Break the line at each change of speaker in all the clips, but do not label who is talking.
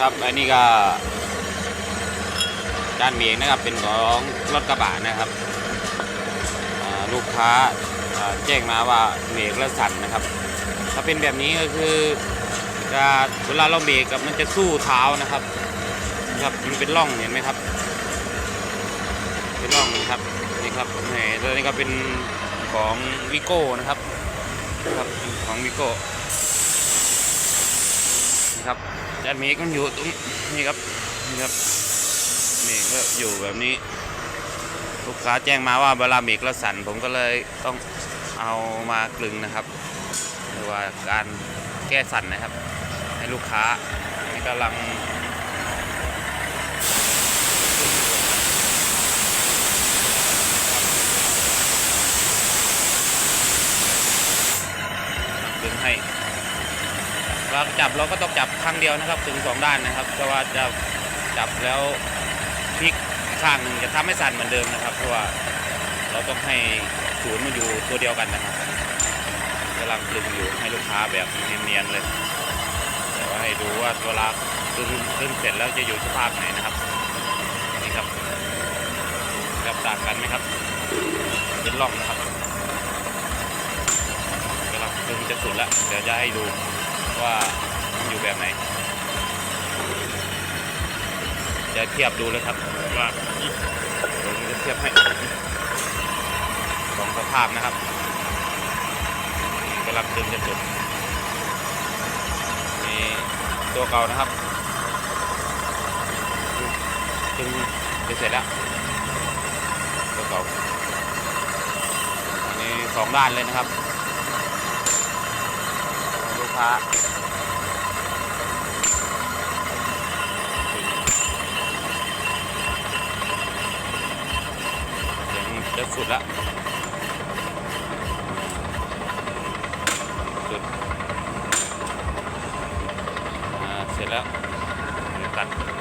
ครับอันนี้ก็จานเมียงนะครับเป็นของรถกระบะนะครับลูกค้าแจ้งมาว่าเบรกแล้วสั่นนะครับ ถ้าเป็นแบบนี้ก็คือจะเวลาเราเบรกกับมันจะสู้เท้านะครับนะครับมันเป็นร่องเห็นไหมครับ เป็นร่องนะครับนี่ครับนี่ตัวนี้ก็เป็นของวิโก้นะครับครับของวิโก้นะครับ จานเมกมันอยู่ตรงนี่ครับนี่ครับเมกก็อยู่แบบนี้ ลูกค้าแจ้งมาว่าเวลาเบรกแล้วสั่นผมก็เลยต้องเอามากลึงนะครับหรือว่าการแก้สั่นนะครับ ให้ลูกค้านี่กำลังดึงให้ เราจับเราก็ต้องจับครั้งเดียวนะครับ ถึงสองด้านนะครับเพราะว่าจะจับแล้วพลิกข้างหนึ่งจะทำให้สั่นเหมือนเดิมนะครับ เพราะว่าเราต้องให้ศูนย์มันอยู่ตัวเดียวกันนะครับกำลังดึงอยู่ให้ลูกค้าแบบเนียนๆเลยแต่ว่าให้ดูว่าเวลาดึงดึงเสร็จแล้วจะอยู่สภาพไหนนะครับนี่ครับกับต่างกันไหมครับเป็นร่องนะครับกำลังดึงจะสุดแล้วเดี๋ยวจะให้ดู ว่ามันอยู่แบบไหน จะเทียบดูเลยครับว่าเดี๋ยวผมจะเทียบให้สองสภาพนะครับกำลังดึงจะสุดนี่ตัวเก่านะครับดึงจะเสร็จแล้วตัวเก่าอันนี้สองด้านเลยนะครับ ลูกค้าเสียงจะสุดละสุดอ่าเสร็จแล้วตัด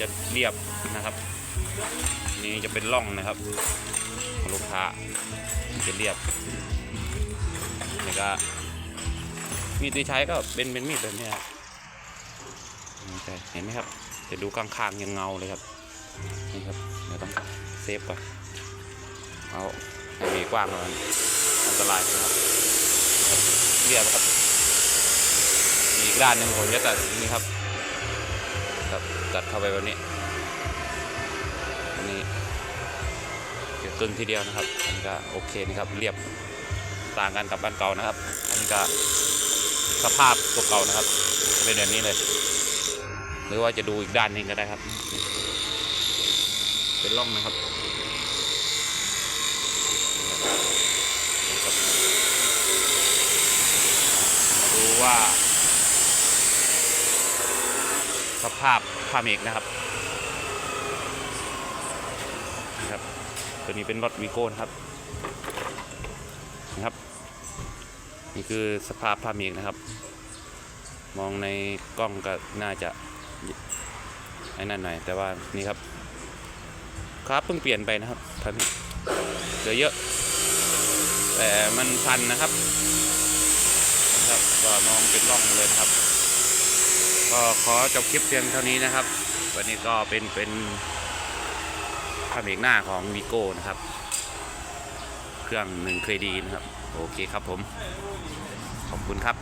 จะเรียบนะครับ นี่จะเป็นร่องนะครับของลูกค้าจะเรียบแล้วก็มีดที่ใช้ก็เป็นเป็นมีดแบบนี้ครับนี่ใช่เห็นไหมครับจะดูข้างๆยังเงาเลยครับนี่ครับเดี๋ยวต้องเซฟก่อนเอาให้มีกว้างหน่อยอันตรายนะครับเรียบครับมีอีกด้านหนึ่งผมจะตัดนี่ครับ ครับตัดเข้าไปแบบนี้อันนี้เดี๋ยวตึงทีเดียวนะครับ อันนี้ก็โอเคนะครับเรียบต่างกันกับบ้านเก่านะครับ อันนี้ก็สภาพตัวเก่านะครับเป็นแบบนี้เลย หรือว่าจะดูอีกด้านนึงก็ได้ครับ เป็นร่องนะครับดูว่า สภาพผ้าเมกนะครับนะครับตัวนี้เป็นรถวีโก้นะครับนะครับ นี่คือสภาพผ้าเมฆนะครับ มองในกล้องก็น่าจะไอ้นั่นหน่อยแต่ว่านี่ครับครับเพิ่งเปลี่ยนไปนะครับผ้าเมฆเหลือเยอะแต่มันพันนะครับนะครับก็มองเป็นร่องเลยครับ ก็ขอจบคลิปเพียงเท่านี้นะครับ วันนี้ก็เป็นเป็นภาพเอกหน้าของวิโก้นะครับ เครื่องหนึ่งเคยดีนะครับ โอเคครับผม ขอบคุณครับ